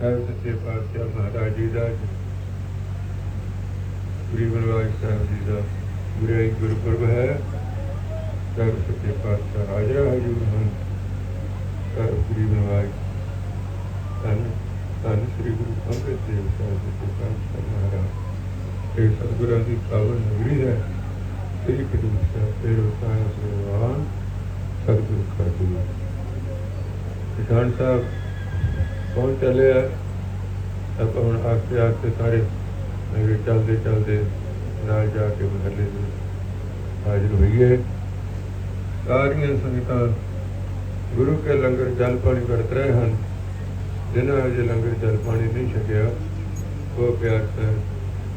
ਸਾਹਿਬ ਸੱਚੇ ਪਾਤਸ਼ਾਹ ਮਹਾਰਾਜ ਜੀ ਦਾ ਗੁਰੂ ਗ੍ਰੰਥ ਸਾਹਿਬ ਜੀ ਦਾ ਗੁਰੂ ਗੁਰਪੁਰਬ ਹੈ ਸਾਹਿਬ ਸੱਚੇ ਪਾਤਸ਼ਾਹ ਰਾਜਾ ਹਜੂਰ ਹਨ ਸਾਹਿਬ ਗੁਰੂ ਗ੍ਰੰਥ ਧੰਨ ਧੰਨ ਸ੍ਰੀ ਗੁਰੂ ਅੰਗਦ ਦੇਵ ਸਾਹਿਬ ਸੱਚੇ ਪਾਤਸ਼ਾਹ ਮਹਾਰਾਜ ਇਹ ਸਤਿਗੁਰਾਂ ਦੀ ਪਾਵਨ ਨਗਰੀ ਹੈ। ਸ੍ਰੀ ਖਡੂਰ ਸਾਹਿਬ ਤੇਰੋ ਸਾਹਿਬ ਸਰਵਾਨ ਸਤਿਗੁਰੂ ਖਾਤੂ ਕਿਸਾਨ ਸਾਹਿਬ ਕੌਣ ਚੱਲਿਆ ਆਪਾਂ ਹੁਣ ਆਸਤੇ ਆਸਤੇ ਸਾਰੇ ਮੇਰੇ ਚੱਲਦੇ ਚੱਲਦੇ ਨਾਲ ਜਾ ਕੇ ਮਹੱਲੇ ਦੇ ਹਾਜ਼ਰ ਹੋਈਏ ਸਾਰੀਆਂ ਸੰਗਤਾਂ ਗੁਰੂ ਕੇ ਲੰਗਰ ਜਲ ਪਾਣੀ ਵਰਤ ਰਹੇ ਹਨ। ਜਿਨ੍ਹਾਂ ਅਜੇ ਲੰਗਰ ਜਲ ਪਾਣੀ ਨਹੀਂ ਛਕਿਆ, ਉਹ ਪਿਆਰ ਹੈ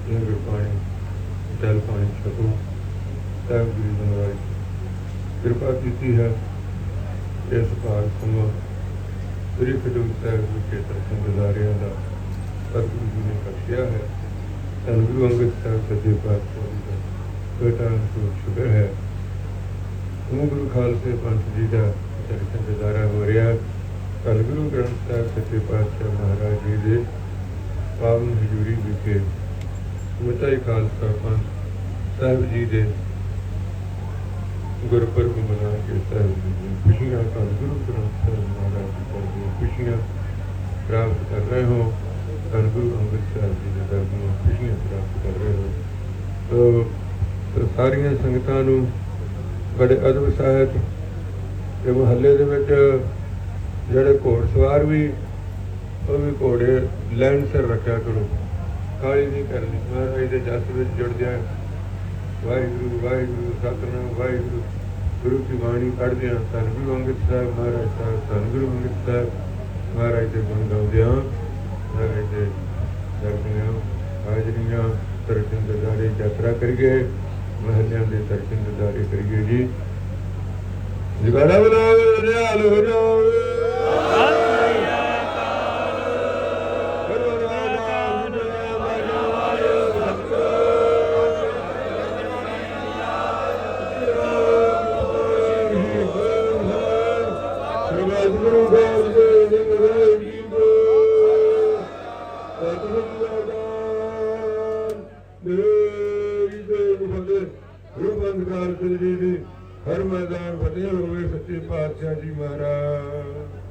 ਲੰਗਰ ਪਾਣੀ, ਜਲ ਪਾਣੀ ਛਕੋ। ਸਾਹਿਬ ਗੁਰੂ ਮਹਾਰਾਜ, ਕਿਰਪਾ ਕੀਤੀ ਹੈ ਇਸ ਭਾਗ ਸਮਾਂ ਸ੍ਰੀ ਖਜੂਰ ਸਾਹਿਬ ਵਿਖੇ ਦਰਸ਼ਨ ਗੁਜ਼ਾਰਿਆਂ ਦਾ ਸਤਿਗੁਰੂ ਜੀ ਨੇ ਬਖਸ਼ਿਆ ਹੈ। ਧੰਨ ਗੁਰੂ ਅੰਗਦ ਸਾਹਿਬ ਸੱਚੇ ਪਾਤਸ਼ਾਹ ਜੀ ਦਾ ਬੇਟਾ ਨੂੰ ਸ਼ੁਕਰ ਹੈ। ਉਹ ਗੁਰੂ ਖਾਲਸੇ ਪੰਥ ਜੀ ਦਾ ਦਰਸ਼ਨ ਗੁਜ਼ਾਰਾ ਹੋ ਰਿਹਾ। ਧੰਨ ਗੁਰੂ ਗ੍ਰੰਥ ਸਾਹਿਬ ਸੱਚੇ ਪਾਤਸ਼ਾਹ ਮਹਾਰਾਜ ਜੀ ਦੇ ਪਾਵਨ ਹਜ਼ੂਰੀ ਵਿਖੇ ਮੁਤਾਈ ਖਾਲਸਾ ਪੰਥ ਸਾਹਿਬ ਜੀ ਦੇ ਗੁਰਪੁਰਬ ਮਨਾ ਕੇ ਸਾਹਿਬ ਜੀ ਦੀਆਂ ਖੁਸ਼ੀਆਂ ਧੰਨ ਗੁਰੂ ਗ੍ਰੰਥ ਸਾਹਿਬ ਮਹਾਰਾਜ ਜੀ ਦੀਆਂ ਖੁਸ਼ੀਆਂ ਪ੍ਰਾਪਤ ਕਰ ਰਹੇ ਹੋ, ਧੰਨ ਗੁਰੂ ਅੰਗਦ ਸਾਹਿਬ ਜੀ ਦੇ ਦਰ ਦੀਆਂ ਖੁਸ਼ੀਆਂ ਪ੍ਰਾਪਤ ਕਰ ਰਹੇ ਹੋ। ਤੋ ਸਾਰੀਆਂ ਸੰਗਤਾਂ ਨੂੰ ਬੜੇ ਅਦਬ ਸਾਹਿਤ ਤੇ ਮਹੱਲੇ ਦੇ ਵਿੱਚ ਜਿਹੜੇ ਘੋੜ ਸਵਾਰ ਵੀ, ਉਹ ਵੀ ਘੋੜੇ ਲੈਣ ਸਿਰ ਰੱਖਿਆ ਕਰੋ। ਕਾਲੀ ਨਹੀਂ ਕਰਨੀ ਮਹਾਰਾਜ ਦੇ ਜਸ ਵਿੱਚ ਜੁੜ ਜਾਏ ਵਾਹਿਗੁਰੂ ਵਾਹਿਗੁਰੂ, ਸਤਨਾਮ, ਵਾਹਿਗੁਰੂ। ਗੁਰੂ ਕੀ ਬਾਣੀ ਪੜ੍ਹਦੇ ਹਾਂ ਧੰਨ ਗੁਰੂ ਅੰਗਦ ਸਾਹਿਬ ਮਹਾਰਾਜ ਸਾਹਿਬ ਸਤਿਗੁਰੂ ਗੁਰੂ ਅੰਗਦ ਸਾਹਿਬ। ਮਹਾਰਾਜ ਦੇ ਗੁਣ ਗਾਉਂਦਿਆਂ, ਮਹਾਰਾਜ ਦੇ ਦਰਸ਼ਨਾਂ ਹਾਜ਼ਰੀਆਂ, ਤਰਸ਼ਨ ਦਿਦਾਰੇ ਯਾਤਰਾ ਕਰੀਏ, ਮਹੱਲਿਆਂ ਦੇ ਦਰਸ਼ਨ ਦਿਦਾਰੇ ਕਰੀਏ ਜੀ। ਜਗਾੜਾ ਬਲਾਵੇ ਨਿਹਾਲ ਹੋ ਜਾਵੇ। ਅਦਾਨ ਦੇ ਫਤਿਹ ਗੁਰੂ ਬੰਦਕਾਰ ਸਿੰਘ ਜੀ ਦੀ ਹਰ ਮੈਦਾਨ ਫਤਿਹ ਹੋਵੇ ਸੱਚੇ ਪਾਤਸ਼ਾਹ ਜੀ ਮਹਾਰਾਜ।